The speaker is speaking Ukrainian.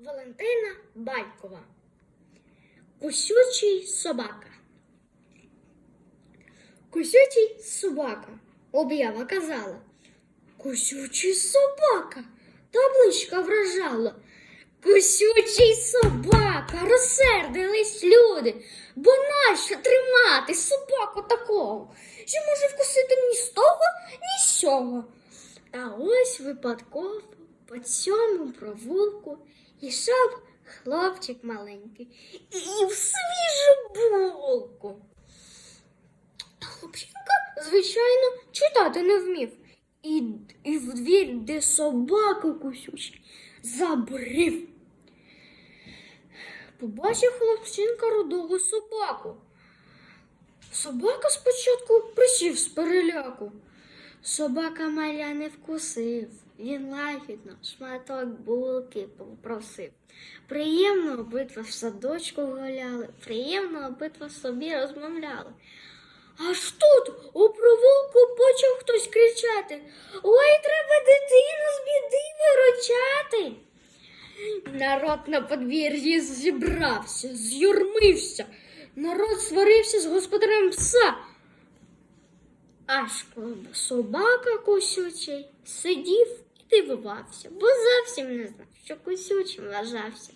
Валентина Батькова. Кусючий собака. Кусючий собака. Об'ява казала. Кусючий собака. Табличка вражала. Кусючий собака, розсердились люди. Бо нащо тримати собаку такого, що може вкусити ні з того, ні з сього. Та ось випадково по цьому провулку йшов хлопчик маленький і їв свіжу булку. Хлопчинка, звичайно, читати не вмів. І, і в двір, де собака кусючий, забрів. Побачив хлопчинка рудого собаку. Собака спочатку присів з переляку. Собака маля не вкусив, він лагідно шматок булки попросив. Приємно обидва в садочку гуляли, приємно обидва собі розмовляли. Аж тут у провулку почав хтось кричати Ой, треба дитину з біди виручати. Народ на подвір'ї зібрався, з'юрмився. Народ сварився з господарем пса. Аж коли собака косючий сидів і дивувався, бо зовсім не знав, що косючим вважався.